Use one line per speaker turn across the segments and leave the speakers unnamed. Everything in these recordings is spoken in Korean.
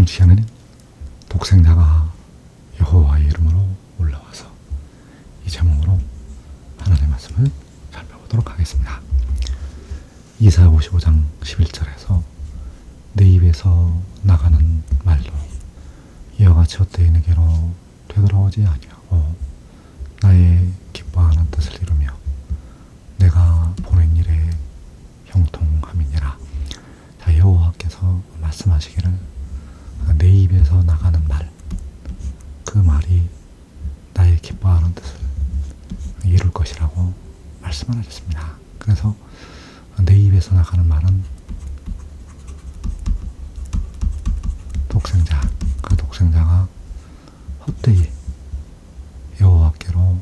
오늘 시간에는 독생자가 여호와의 이름으로 올라와서 이 제목으로 하나님의 말씀을 살펴보도록 하겠습니다. 이사야 55장 11절에서 내 입에서 나가는 말도 이와 같이 헛되이 내게로 되돌아오지 아니하고 나의 기뻐하는 뜻을 이루며 내가 보낸 일에 형통함이니라. 자 여호와께서 말씀하시기를 내 입에서 나가는 말, 그 말이 나의 기뻐하는 뜻을 이룰 것이라고 말씀을 하셨습니다. 그래서 내 입에서 나가는 말은 독생자, 그 독생자가 헛되이 여호와께로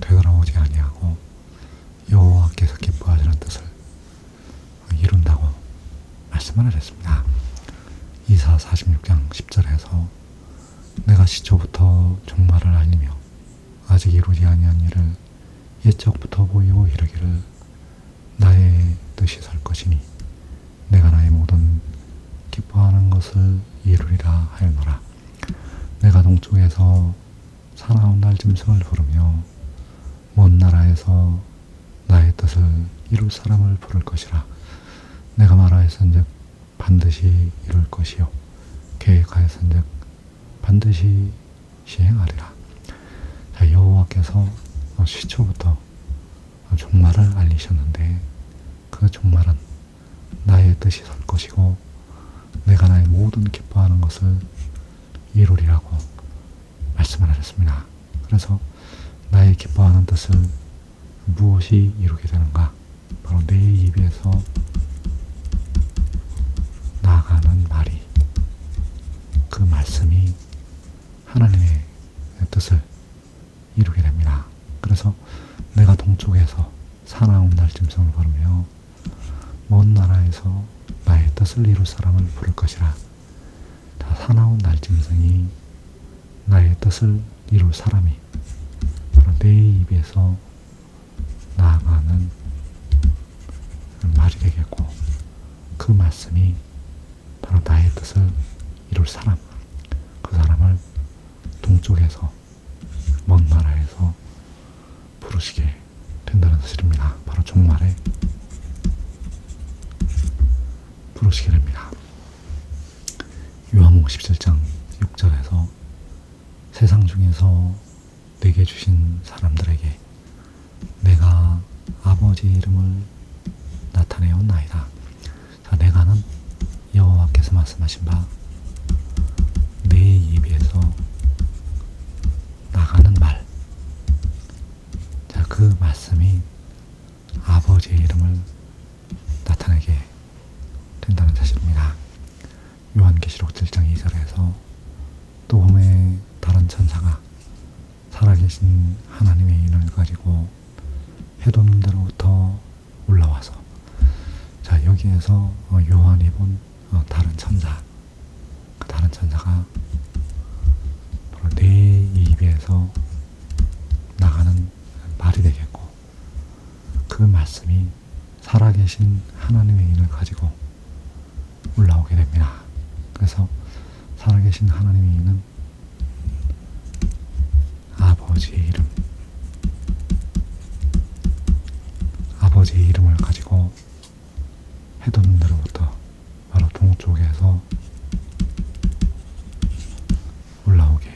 되돌아오지 아니하고 여호와께서 기뻐하시는 뜻을 이룬다고 말씀을 하셨습니다. 이사 46장 10절에서 내가 시초부터 종말을 알리며 아직 이루지 아니한 일을 옛적부터 보이고 이르기를 나의 뜻이 설 것이니 내가 나의 모든 기뻐하는 것을 이루리라 하였노라. 내가 동쪽에서 사나운 날 짐승을 부르며 먼 나라에서 나의 뜻을 이룰 사람을 부를 것이라. 내가 말하였은즉 반드시 이룰 것이요. 계획하였은즉 반드시 시행하리라. 자, 여호와께서 시초부터 종말을 알리셨는데 그 종말은 나의 뜻이 설 것이고 내가 나의 모든 기뻐하는 것을 이루리라고 말씀을 하셨습니다. 그래서 나의 기뻐하는 뜻을 무엇이 이루게 되는가? 바로 내 입에서 나가는 말이 그 말씀이 하나님의 뜻을 이루게 됩니다. 그래서 내가 동쪽에서 사나운 날짐승을 부르며 먼 나라에서 나의 뜻을 이룰 사람을 부를 것이라. 다 사나운 날 짐승이 나의 뜻을 이룰 사람이 바로 내 입에서 나아가는 말이 되겠고 그 말씀이 바로 나의 뜻을 이룰 사람, 그 사람을 동쪽에서 먼 나라에서 부르시게 된다는 사실입니다. 바로 종말에 부르시게 됩니다. 요한복 17장 6절에서 세상 중에서 내게 주신 사람들에게 내가 아버지 이름을 나타내었나이다. 자, 내가는 여호와께서 말씀하신 바 내 입에서 나가는 말. 자, 그 말씀이 아버지의 이름을 나타내게 된다는 사실입니다. 요한계시록 7장 2절에서 또 봄에 다른 천사가 살아계신 하나님의 인을 가지고 해돋는데로부터 올라와서 자 여기에서 어, 요한이 본 어, 다른 천사 그 다른 천사가 바로 내 입에서 나가는 말이 되겠고 그 말씀이 살아계신 하나님의 인을 가지고 올라오게 됩니다. 그래서 살아계신 하나님의 인은 아버지의 이름 아버지의 이름을 가지고 해돋는 데로부터 바로 동쪽에서 올라오게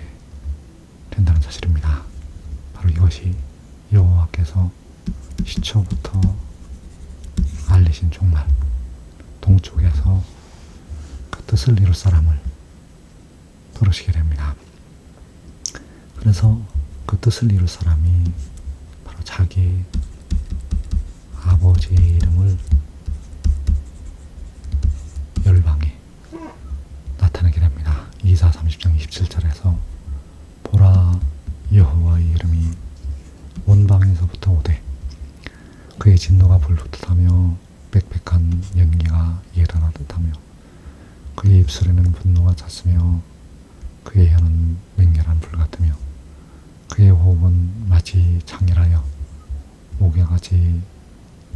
된다는 사실입니다. 바로 이것이 여호와께서 시초부터 알리신 종말 동쪽에서 그 뜻을 이룰 사람을 부르시게 됩니다. 그래서 그 뜻을 이룰 사람이 바로 자기 아버지의 이름을 열방에 나타내게 됩니다. 이사 30장 27절에서 보라 여호와의 이름이 원방에서부터 오되 그의 진노가 불붙듯하며 빽빽한 연기가 일어나듯하며 그의 입술에는 분노가 찼으며 그의 혀는 맹렬한 불 같으며 그의 호흡은 마치 장렬하여 목에같이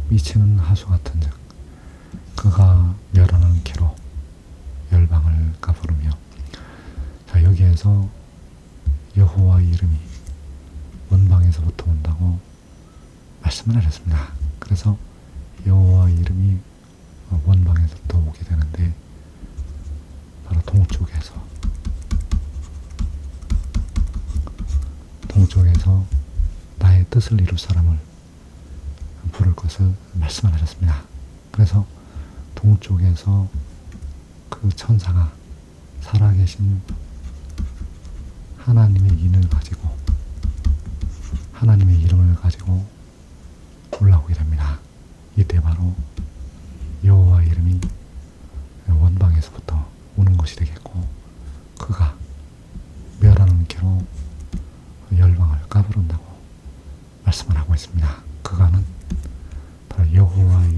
미치는 하수 같은 즉 그가 멸하는 캐로 열방을 까부르며 동쪽에서 여호와의 이름이 원방에서부터 온다고 말씀을 하셨습니다. 그래서 여호와의 이름이 원방에서부터 오게 되는데 동쪽에서 동쪽에서 나의 뜻을 이룰 사람을 부를 것을 말씀을 하셨습니다. 그래서 동쪽에서 그 천사가 살아계신 하나님의 인을 가지고 하나님의 이름을 가지고 올라오게 됩니다. 이때 바로 여호와 이름이 원방에서부터 것이 되겠고 그가 멸하는 개로 열방을 까부른다고 말씀을 하고 있습니다. 그가는 바로 여호와의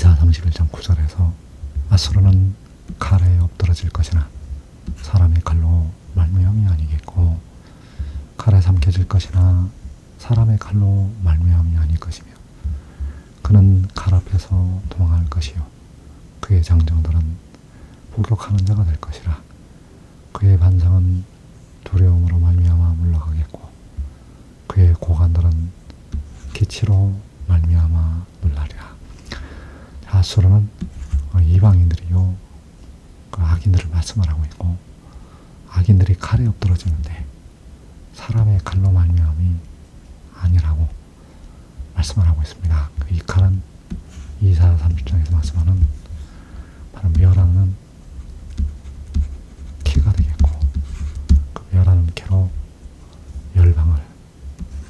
이사 31장 9절에서 아수르는 칼에 엎드러질 것이나 사람의 칼로 말미암이 아니겠고 칼에 삼켜질 것이나 사람의 칼로 말미암이 아닐 것이며 그는 칼 앞에서 도망할 것이요. 그의 장정들은 복역하는 자가 될 것이라. 그의 반상은 두려움으로 말미암아 물러가겠고 그의 고관들은 기치로 말미암아 놀라리라 아수르는 이방인들이요 그 악인들을 말씀을 하고 있고 악인들이 칼에 엎드러지는데 사람의 칼로 말미암이 아니라고 말씀을 하고 있습니다. 그이 칼은 이사 30장에서 말씀하는 바로 멸하는 키가 되겠고 그 멸하는 키로 열방을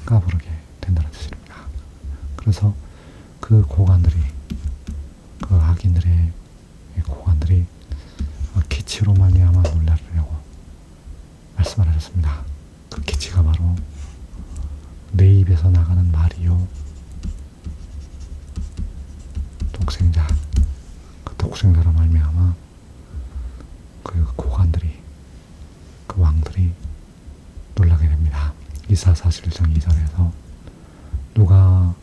까부르게 된다는 뜻입니다. 그래서 그 고관들이 그 악인들의 고관들이 기치로 말미암아 놀라리라고 말씀을 하셨습니다. 그 기치가 바로 내 입에서 나가는 말이요 독생자 그 독생자로 말미암아 그 고관들이 그 왕들이 놀라게 됩니다. 이사 41장 2절에서 누가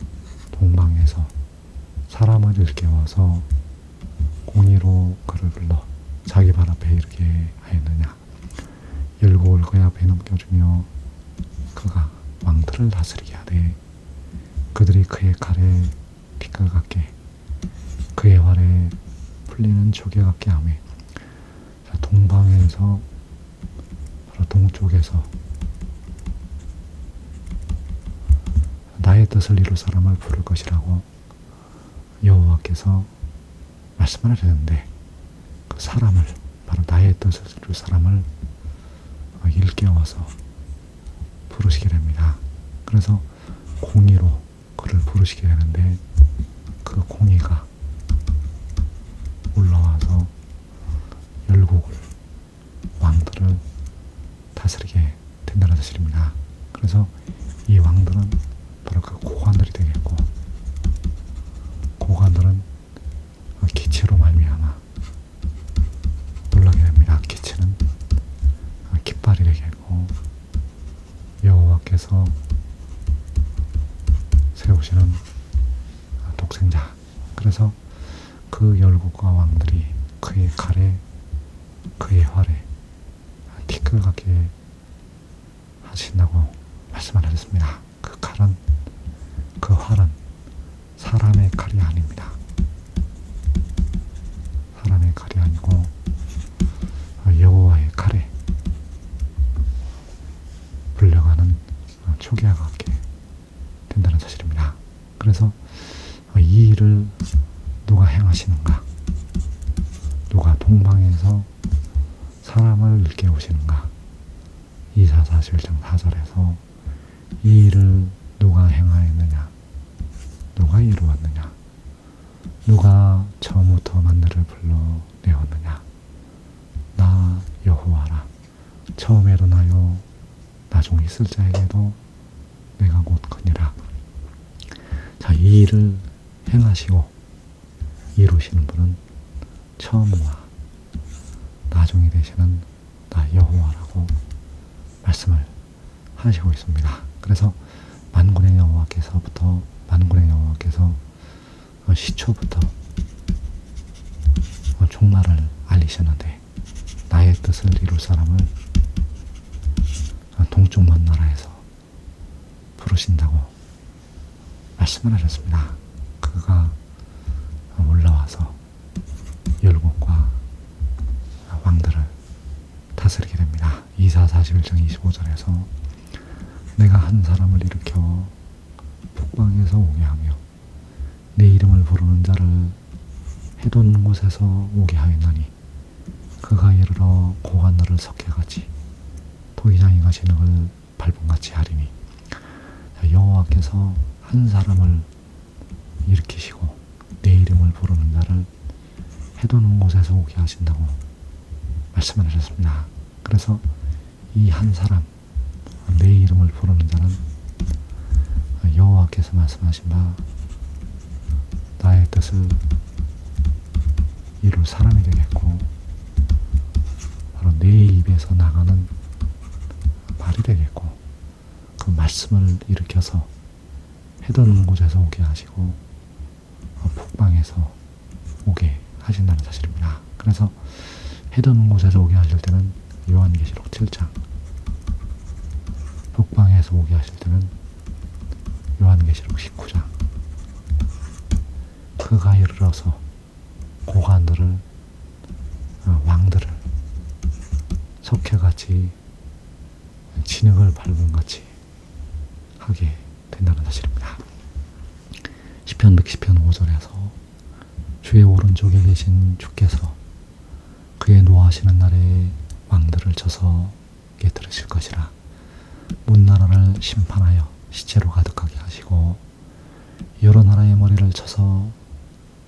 동방에서 사람을 일깨워서 공의로 그를 불러 자기 발 앞에 이르게 하였느냐. 올 거야 배 넘겨주며 그가 왕들을 다스리게 하되 그들이 그의 칼에 빛깔 같게 그의 활에 풀리는 조개 같게 하며 동방에서 바로 동쪽에서 나의 뜻을 이룰 사람을 부를 것이라고 여호와께서 말씀을 하셨는데 그 사람을 바로 나의 뜻을 이룰 사람을 일깨워서 부르시게 됩니다. 그래서 공의로 그를 부르시게 되는데 그 공의가 올라와서 열국을 왕들을 다스리게 된다는 사실입니다. 그래서 이 왕들은 바로 그 고관들이 되겠고 고관들은 기체로 말미암아 놀라게 됩니다. 기체는 깃발이 되겠고 여호와께서 세우시는 독생자 그래서 그 열국과 왕들이 그의 칼에 그의 활에 티끌 같게 하신다고 말씀을 하셨습니다. 그 칼은 그 활은 사람의 칼이 아닙니다. 사람의 칼이 아니고 여호와의 칼에 불려가는 초기와 같게 된다는 사실입니다. 그래서 이 일을 누가 행하시는가? 누가 동방에서 사람을 일깨우시는가? 이사 41장 4절에서 이 일을 누가 행하였느냐? 누가 이루었느냐? 누가 처음부터 만들을 불러내었느냐? 나 여호와라. 처음에도 나요. 나중 있을 자에게도 내가 곧 거니라. 자, 이 일을 행하시고 이루시는 분은 처음과 나중이 되시는 나 여호와라고 말씀을 하시고 있습니다. 그래서 만군의 여호와께서부터 만군의 여호와께서 어, 시초부터 어, 종말을 알리셨는데 나의 뜻을 이룰 사람을 어, 동쪽 먼 나라에서 부르신다고 말씀을 하셨습니다. 그가 올라와서 열국과 왕들을 다스리게 됩니다. 이사 41장 25절에서 내가 한 사람을 일으켜 북방에서 오게 하며 내 이름을 부르는 자를 해돋는 곳에서 오게 하였나니 그가 이르러 고관너를 석회같이 도기장이가 진흙을 밟음같이 하리니 자, 여호와께서 한 사람을 일으키시고 내 이름을 부르는 자를 해돋는 곳에서 오게 하신다고 말씀을 하셨습니다. 그래서 이 한 사람 내 이름을 부르는 자는 여호와께서 말씀하신 바 나의 뜻을 이룰 사람이 되겠고 바로 내 입에서 나가는 말이 되겠고 그 말씀을 일으켜서 해돋는 곳에서 오게 하시고 어, 북방에서 오게 하신다는 사실입니다. 그래서 해돋는 곳에서 오게 하실 때는 요한계시록 7장 북방에서 오게 하실 때는 요한계시록 19장 그가 이르러서 고관들을 어, 왕들을 석회같이 진흙을 밟은 같이 하게 된다는 사실입니다. 시편 110편 5절에서 주의 오른쪽에 계신 주께서 그의 노하시는 날에 왕들을 쳐서 깨뜨리실 것이라 문 나라를 심판하여 시체로 가득하게 하시고 여러 나라의 머리를 쳐서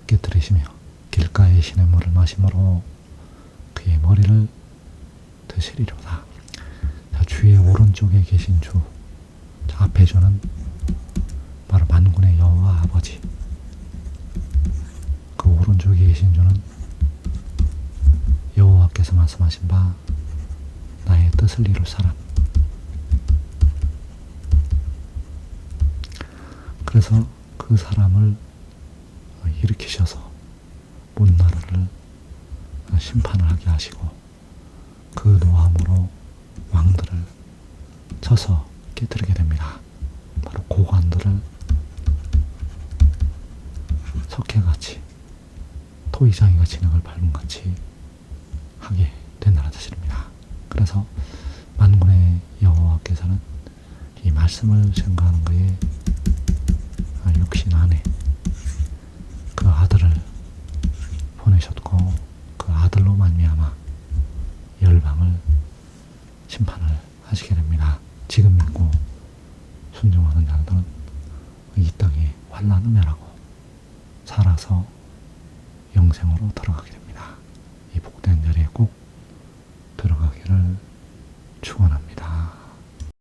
깨뜨리시며 길가의 시냇물을 마심으로 그의 머리를 드시리로다. 자, 주의 오른쪽에 계신 주, 자, 앞에 주는 바로 만군의 여호와 아버지. 그 오른쪽에 계신 주는 여호와께서 말씀하신 바 나의 뜻을 이룰 사람. 그래서 그 사람을 일으키셔서 문나라를 심판을 하게 하시고 그 노함으로 왕들을 쳐서 깨뜨리게 됩니다. 바로 고관들을 석회같이 토이장이가 진흙을 밟은 같이 하게 된다는 사실입니다. 그래서 만군의 여호와께서는 이 말씀을 증거하는 것에 육신 안에 그 아들을 보내셨고 그 아들로 말미암아 열방을 심판을 하시게 됩니다. 지금 믿고 순종하는 자들은 이 땅에 환란을 살아서 영생으로 들어가게 됩니다.